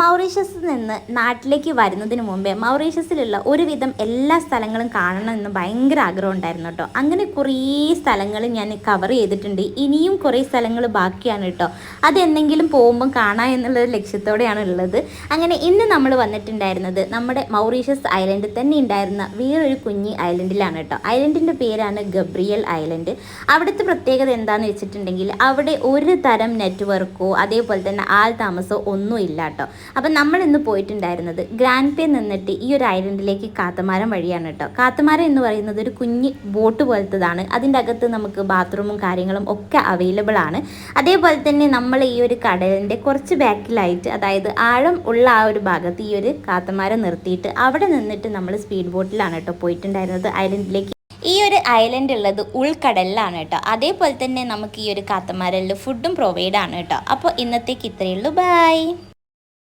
മൗറീഷ്യസിൽ നിന്ന് നാട്ടിലേക്ക് വരുന്നതിന് മുമ്പേ മൗറീഷ്യസിലുള്ള ഒരുവിധം എല്ലാ സ്ഥലങ്ങളും കാണണമെന്ന് ഭയങ്കര ആഗ്രഹം ഉണ്ടായിരുന്നു കേട്ടോ. അങ്ങനെ കുറേ സ്ഥലങ്ങൾ ഞാൻ കവർ ചെയ്തിട്ടുണ്ട്. ഇനിയും കുറേ സ്ഥലങ്ങൾ ബാക്കിയാണ് കേട്ടോ. അതെന്തെങ്കിലും പോകുമ്പം കാണാം എന്നുള്ളൊരു ലക്ഷ്യത്തോടെയാണ് ഉള്ളത്. അങ്ങനെ ഇന്ന് നമ്മൾ വന്നിട്ടുണ്ടായിരുന്നത് നമ്മുടെ മൗറീഷ്യസ് ഐലൻഡിൽ തന്നെ ഉണ്ടായിരുന്ന വേറൊരു കുഞ്ഞി ഐലൻഡിലാണ് കേട്ടോ. ഐലൻഡിന്റെ പേരാണ് ഗബ്രിയൽ ഐലൻഡ്. അവിടുത്തെ പ്രത്യേകത എന്താണെന്ന് വെച്ചിട്ടുണ്ടെങ്കിൽ അവിടെ ഒരു തരം നെറ്റ്വർക്കോ അതേപോലെ തന്നെ ആൾ താമസമോ ഒന്നും ഇല്ല കേട്ടോ. അപ്പം നമ്മൾ ഇന്ന് പോയിട്ടുണ്ടായിരുന്നത് ഗ്രാൻഡ് പേ നിന്നിട്ട് ഈ ഒരു ഐലൻഡിലേക്ക് കാത്തമാരം വഴിയാണ് കേട്ടോ. കാത്തമാരം എന്ന് പറയുന്നത് ഒരു കുഞ്ഞ് ബോട്ട് പോലത്തതാണ്. അതിന്റെ അകത്ത് നമുക്ക് ബാത്റൂമും കാര്യങ്ങളും ഒക്കെ അവൈലബിൾ ആണ്. അതേപോലെ തന്നെ നമ്മൾ ഈ ഒരു കടലിന്റെ കുറച്ച് ബാക്കിലായിട്ട് അതായത് ആഴം ഉള്ള ആ ഒരു ഭാഗത്ത് ഈ ഒരു കാത്തമാരം നിർത്തിയിട്ട് അവിടെ നിന്നിട്ട് നമ്മൾ സ്പീഡ് ബോട്ടിലാണ് കേട്ടോ പോയിട്ടുണ്ടായിരുന്നത് ഐലൻഡിലേക്ക് ഈ ഒരു ഐലൻഡ് ഉള്ളത് ഉൾക്കടലിലാണ് കേട്ടോ. അതേപോലെ തന്നെ നമുക്ക് ഈ ഒരു കാത്തമാരലിൽ ഫുഡും പ്രൊവൈഡ് ആണ് കേട്ടോ. അപ്പോൾ ഇന്നത്തേക്ക് ഇത്രയേ ഉള്ളൂ. ബൈ